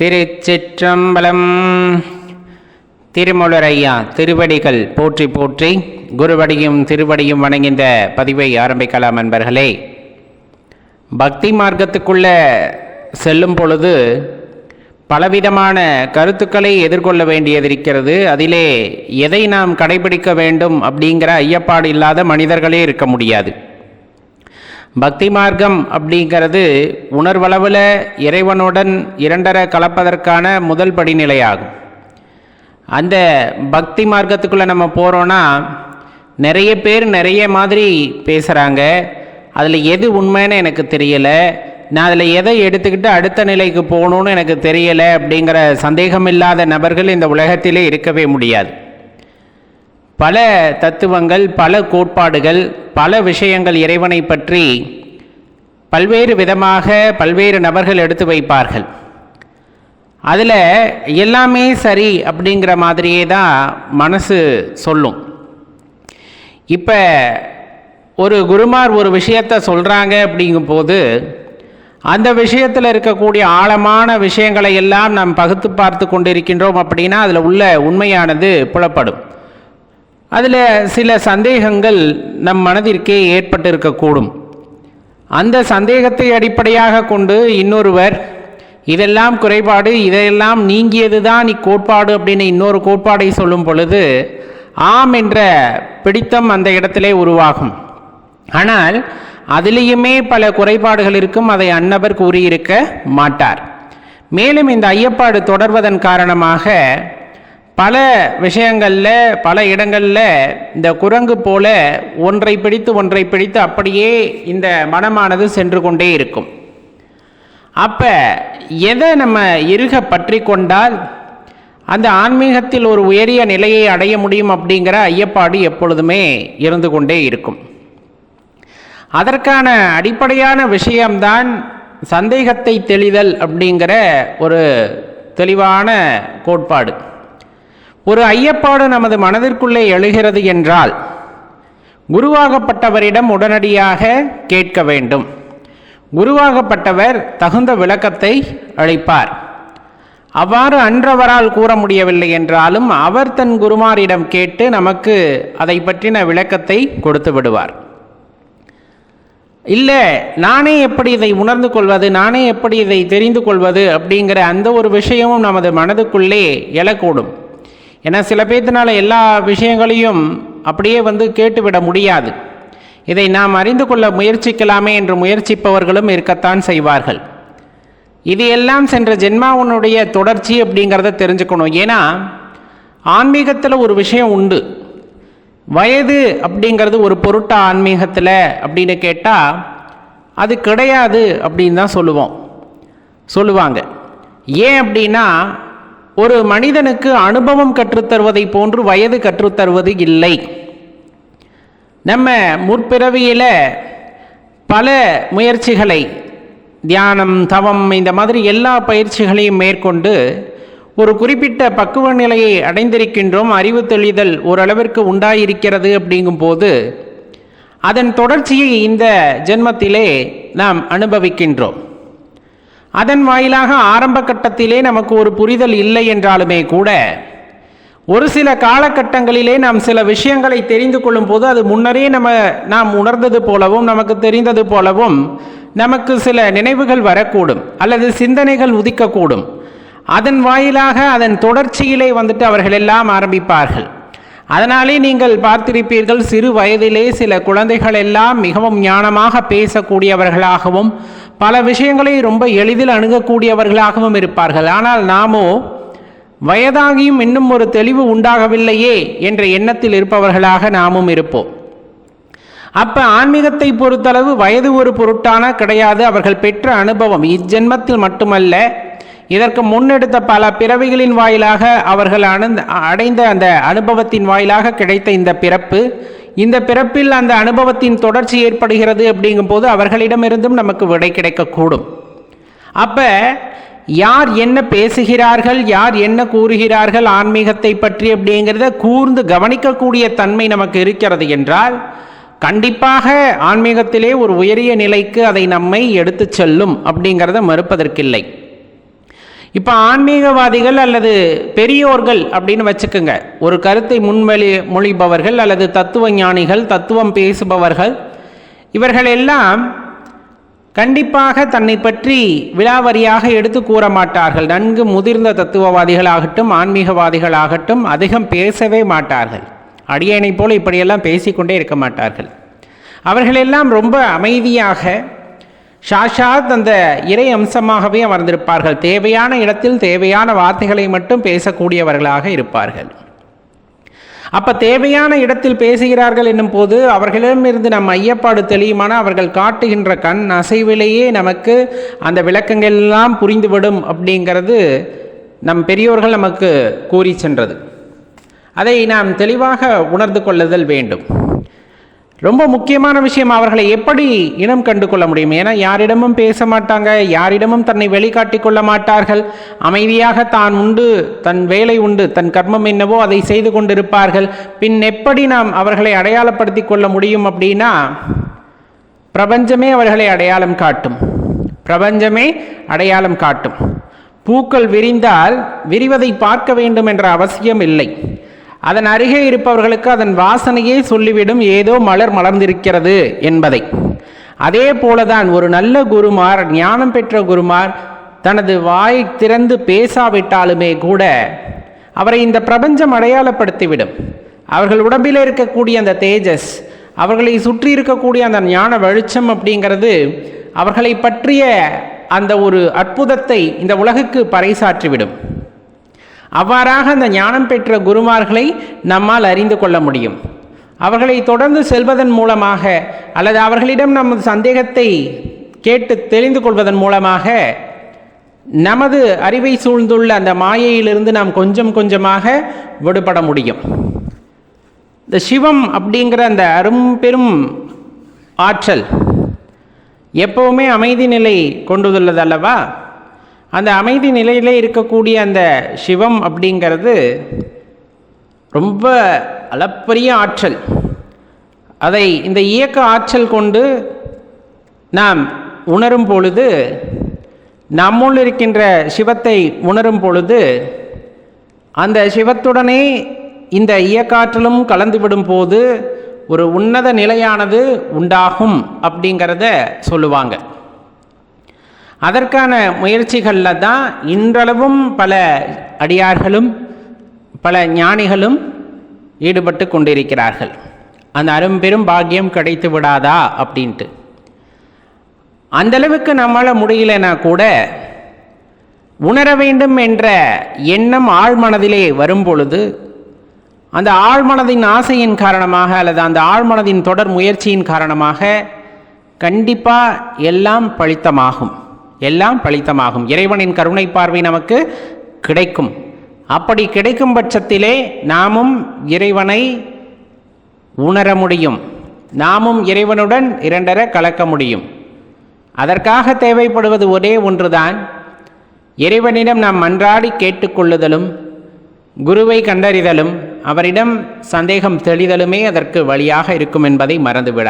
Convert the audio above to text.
திருச்சிற்றம்பலம். திருமுலரையா திருவடிகள் போற்றி போற்றி குருவடியும் திருவடியும் வணங்கின்ற பதிவை ஆரம்பிக்கலாம் அன்பர்களே. பக்தி மார்க்கத்துக்குள்ள செல்லும் பொழுது பலவிதமான கருத்துக்களை எதிர்கொள்ள வேண்டியதிருக்கிறது. அதிலே எதை நாம் கடைபிடிக்க வேண்டும் அப்படிங்கிற ஐயப்பாடு இல்லாத மனிதர்களே இருக்க முடியாது. பக்தி மார்க்கம் அப்படிங்கிறது உணர்வளவில் இறைவனுடன் இரண்டரை கலப்பதற்கான முதல் படிநிலையாகும். அந்த பக்தி மார்க்கத்துக்குள்ளே நம்ம போகிறோன்னா நிறைய பேர் நிறைய மாதிரி பேசுகிறாங்க அதில் எது உண்மைன்னு எனக்கு தெரியலை. நான் அதில் எதை எடுத்துக்கிட்டு அடுத்த நிலைக்கு போகணுன்னு எனக்கு தெரியலை அப்படிங்கிற சந்தேகம் இல்லாத நபர்கள் இந்த உலகத்திலே இருக்கவே முடியாது. பல தத்துவங்கள் பல கோட்பாடுகள் பல விஷயங்கள் இறைவனை பற்றி பல்வேறு விதமாக பல்வேறு நபர்கள் எடுத்து வைப்பார்கள். அதில் எல்லாமே சரி அப்படிங்கிற மாதிரியே தான் மனசு சொல்லும். இப்போ ஒரு குருமார் ஒரு விஷயத்தை சொல்கிறாங்க அப்படிங்கும்போது அந்த விஷயத்தில் இருக்கக்கூடிய ஆழமான விஷயங்களை எல்லாம் நாம் பகுத்து பார்த்து கொண்டிருக்கின்றோம் அப்படின்னா அதில் உள்ள உண்மையானது புலப்படும். அதில் சில சந்தேகங்கள் நம் மனதிற்கே ஏற்பட்டு இருக்கக்கூடும் அந்த சந்தேகத்தை அடிப்படையாக கொண்டு இன்னொருவர் இதெல்லாம் குறைபாடு இதையெல்லாம் நீங்கியது தான் இக்கோட்பாடு அப்படின்னு இன்னொரு கோட்பாடை சொல்லும் பொழுது ஆம் என்ற பிடித்தம் அந்த இடத்திலே உருவாகும். ஆனால் அதிலேயுமே பல குறைபாடுகள் இருக்கும் அதை அன்னவர் கூறியிருக்க மாட்டார். மேலும் இந்த ஐயப்பாடு தொடர்வதன் காரணமாக பல விஷயங்களில் பல இடங்களில் இந்த குரங்கு போல ஒன்றை பிடித்து ஒன்றை பிடித்து அப்படியே இந்த மனமானது சென்று கொண்டே இருக்கும். அப்போ எதை நம்ம இருக பற்றி கொண்டால் அந்த ஆன்மீகத்தில் ஒரு உயரிய நிலையை அடைய முடியும் அப்படிங்கிற ஐயப்பாடு எப்பொழுதுமே இருந்து கொண்டே இருக்கும். அதற்கான அடிப்படையான விஷயம்தான் சந்தேகத்தை தெளிதல் அப்படிங்கிற ஒரு தெளிவான கோட்பாடு. ஒரு ஐயப்பாடு நமது மனதிற்குள்ளே எழுகிறது என்றால் குருவாகப்பட்டவரிடம் உடனடியாக கேட்க வேண்டும். குருவாகப்பட்டவர் தகுந்த விளக்கத்தை அளிப்பார். அவ்வாறு அன்றவரால் கூற முடியவில்லை என்றாலும் அவர் தன் குருமாரிடம் கேட்டு நமக்கு அதை பற்றின விளக்கத்தை கொடுத்து விடுவார். இல்லை நானே எப்படி இதை உணர்ந்து கொள்வது நானே எப்படி இதை தெரிந்து கொள்வது? அப்படிங்கிற அந்த ஒரு விஷயமும் நமது மனதுக்குள்ளே எழக்கூடும். ஏன்னா சில பேர்த்தினால எல்லா விஷயங்களையும் அப்படியே வந்து கேட்டுவிட முடியாது. இதை நாம் அறிந்து கொள்ள முயற்சிக்கலாமே என்று முயற்சிப்பவர்களும் இருக்கத்தான் செய்வார்கள். இது எல்லாம் சென்ற ஜென்மாவனுடைய தொடர்ச்சி அப்படிங்கிறத தெரிஞ்சுக்கணும். ஏன்னா ஆன்மீகத்தில் ஒரு விஷயம் உண்டு. வயது அப்படிங்கிறது ஒரு பொருட்டா ஆன்மீகத்தில் அப்படின்னு கேட்டால் அது கிடையாது அப்படின்னு தான் சொல்லுவோம். சொல்லுவாங்க. ஏன் அப்படின்னா ஒரு மனிதனுக்கு அனுபவம் கற்றுத்தருவதை போன்று வயது கற்றுத்தருவது இல்லை. நம்ம முற்பிறவியில் பல முயற்சிகளை தியானம் தவம் இந்த மாதிரி எல்லா பயிற்சிகளையும் மேற்கொண்டு ஒரு குறிப்பிட்ட பக்குவ நிலையை அடைந்திருக்கின்றோம். அறிவு தெளிதல் ஓரளவிற்கு உண்டாயிருக்கிறது அப்படிங்கும்போது அதன் தொடர்ச்சியை இந்த ஜென்மத்திலே நாம் அனுபவிக்கின்றோம். அதன் வாயிலாக ஆரம்ப கட்டத்திலே நமக்கு ஒரு புரிதல் இல்லை என்றாலுமே கூட ஒரு சில காலகட்டங்களிலே நாம் சில விஷயங்களை தெரிந்து கொள்ளும் போது அது முன்னரே நம்ம நாம் உணர்ந்தது போலவும் நமக்கு தெரிந்தது போலவும் நமக்கு சில நினைவுகள் வரக்கூடும் அல்லது சிந்தனைகள் உதிக்கக்கூடும். அதன் வாயிலாக அதன் தொடர்ச்சியிலே வந்துட்டு அவர்கள் எல்லாம் ஆரம்பிப்பார்கள். அதனாலே நீங்கள் பார்த்திருப்பீர்கள் சிறு வயதிலே சில குழந்தைகள் எல்லாம் மிகவும் ஞானமாக பேசக்கூடியவர்களாகவும் பல விஷயங்களை ரொம்ப எளிதில் அணுகக்கூடியவர்களாகவும் இருப்பார்கள். ஆனால் நாமோ வயதாகியும் இன்னும் ஒரு தெளிவு உண்டாகவில்லையே என்ற எண்ணத்தில் இருப்பவர்களாக நாமும் இருப்போம். அப்ப ஆன்மீகத்தை பொறுத்தளவு வயது ஒரு பொருட்டான கிடையாது. அவர்கள் பெற்ற அனுபவம் இஜென்மத்தில் மட்டுமல்ல இதற்கு முன்னெடுத்த பல பிறவிகளின் வாயிலாக அவர்கள் அணுந்த அடைந்த அந்த அனுபவத்தின் வாயிலாக கிடைத்த இந்த பிறப்பு. இந்த பிறப்பில் அந்த அனுபவத்தின் தொடர்ச்சி ஏற்படுகிறது அப்படிங்கும்போது அவர்களிடமிருந்தும் நமக்கு விடை கிடைக்கக்கூடும். அப்ப யார் என்ன பேசுகிறார்கள் யார் என்ன கூறுகிறார்கள் ஆன்மீகத்தை பற்றி அப்படிங்கிறத கூர்ந்து கவனிக்கக்கூடிய தன்மை நமக்கு இருக்கிறது என்றால் கண்டிப்பாக ஆன்மீகத்திலே ஒரு உயரிய நிலைக்கு அதை நம்மை எடுத்துச் செல்லும் அப்படிங்கிறத மறுப்பதற்கில்லை. இப்போ ஆன்மீகவாதிகள் அல்லது பெரியோர்கள் அப்படின்னு வச்சுக்கோங்க. ஒரு கருத்தை முன்மொழி மொழிபவர்கள் அல்லது தத்துவ ஞானிகள் தத்துவம் பேசுபவர்கள் இவர்களெல்லாம் கண்டிப்பாக தன்னை பற்றி விலாவரியாக எடுத்து கூற மாட்டார்கள். நன்கு முதிர்ந்த தத்துவவாதிகளாகட்டும் ஆன்மீகவாதிகளாகட்டும் அதிகம் பேசவே மாட்டார்கள். அடியனை போல இப்படியெல்லாம் பேசிக்கொண்டே இருக்க மாட்டார்கள். அவர்களெல்லாம் ரொம்ப அமைதியாக சாஷாத் அந்த இறை அம்சமாகவே அமர்ந்திருப்பார்கள். தேவையான இடத்தில் தேவையான வார்த்தைகளை மட்டும் பேசக்கூடியவர்களாக இருப்பார்கள். அப்ப தேவையான இடத்தில் பேசுகிறார்கள் என்னும் போது அவர்களிடமிருந்து நம் ஐயப்பாடு தெளியுமான அவர்கள் காட்டுகின்ற கண் அசைவிலேயே நமக்கு அந்த விளக்கங்கள் எல்லாம் புரிந்துவிடும் அப்படிங்கிறது நம் பெரியோர்கள் நமக்கு கூறி சென்றது. அதை நாம் தெளிவாக உணர்ந்து கொள்ளுதல் வேண்டும். ரொம்ப முக்கியமான விஷயம் அவர்களை எப்படி இனம் கண்டு கொள்ள முடியும்? ஏன்னா யாரிடமும் பேச மாட்டாங்க யாரிடமும் தன்னை வெளிக்காட்டி கொள்ள மாட்டார்கள். அமைதியாக தான் உண்டு தன் வேலை உண்டு தன் கர்மம் என்னவோ அதை செய்து கொண்டிருப்பார்கள். பின் எப்படி நாம் அவர்களை அடையாளப்படுத்தி கொள்ள முடியும் அப்படின்னா பிரபஞ்சமே அவர்களை அடையாளம் காட்டும். பிரபஞ்சமே அடையாளம் காட்டும். பூக்கள் விரிந்தால் விரிவதை பார்க்க வேண்டும் என்ற அவசியம் இல்லை. அதன் அருகே இருப்பவர்களுக்கு அதன் வாசனையே சொல்லிவிடும் ஏதோ மலர் மலர்ந்திருக்கிறது என்பதை. அதே போலதான் ஒரு நல்ல குருமார் ஞானம் பெற்ற குருமார் தனது வாய் திறந்து பேசாவிட்டாலுமே கூட அவரை இந்த பிரபஞ்சம் அடையாளப்படுத்திவிடும். அவர்கள் உடம்பில் இருக்கக்கூடிய அந்த தேஜஸ் அவர்களை சுற்றி இருக்கக்கூடிய அந்த ஞான வெளிச்சம் அப்படிங்கிறது அவர்களை பற்றிய அந்த ஒரு அற்புதத்தை இந்த உலகுக்கு பறைசாற்றிவிடும். அவ்வாறாக அந்த ஞானம் பெற்ற குருமார்களை நம்மால் அறிந்து கொள்ள முடியும். அவர்களை தொடர்ந்து செல்வதன் மூலமாக அல்லது அவர்களிடம் நமது சந்தேகத்தை கேட்டு தெரிந்து கொள்வதன் மூலமாக நமது அறிவை சூழ்ந்துள்ள அந்த மாயையிலிருந்து நாம் கொஞ்சம் கொஞ்சமாக விடுபட முடியும். இந்த சிவம் அப்படிங்கிற அந்த அரும்பெரும் ஆற்றல் எப்பவுமே அமைதி நிலை கொண்டுள்ளது அல்லவா? அந்த அமைதி நிலையிலே இருக்கக்கூடிய அந்த சிவம் அப்படிங்கிறது ரொம்ப அளப்பரிய ஆற்றல். அதை இந்த இயக்க ஆற்றல் கொண்டு நாம் உணரும் பொழுது நம்முள் இருக்கின்ற சிவத்தை உணரும் பொழுது அந்த சிவத்துடனே இந்த இயக்காற்றலும் கலந்துவிடும் போது ஒரு உன்னத நிலையானது உண்டாகும் அப்படிங்கிறத சொல்லுவாங்க. அதற்கான முயற்சிகளில் தான் இன்றளவும் பல அடியார்களும் பல ஞானிகளும் ஈடுபட்டு கொண்டிருக்கிறார்கள். அந்த அரும்பெரும் பாக்கியம் கிடைத்து விடாதா அப்படின்ட்டு. அந்தளவுக்கு நம்மளால் முடியலனா கூட உணர வேண்டும் என்ற எண்ணம் ஆழ்மனதிலே வரும் பொழுது அந்த ஆழ்மனதின் ஆசையின் காரணமாக அல்லது அந்த ஆழ்மனதின் தொடர் முயற்சியின் காரணமாக கண்டிப்பாக எல்லாம் பழித்தமாகும். எல்லாம் பழித்தமாகும் இறைவனின் கருணை பார்வை நமக்கு கிடைக்கும். அப்படி கிடைக்கும் பட்சத்திலே நாமும் இறைவனை உணர முடியும். நாமும் இறைவனுடன் இரண்டர கலக்க முடியும். அதற்காக தேவைப்படுவது ஒரே ஒன்றுதான். இறைவனிடம் நாம் மன்றாடி கேட்டுக்கொள்ளுதலும் குருவை கண்டறிதலும் அவரிடம் சந்தேகம் தெளிதலுமே அதற்கு வழியாக இருக்கும் என்பதை மறந்துவிடார்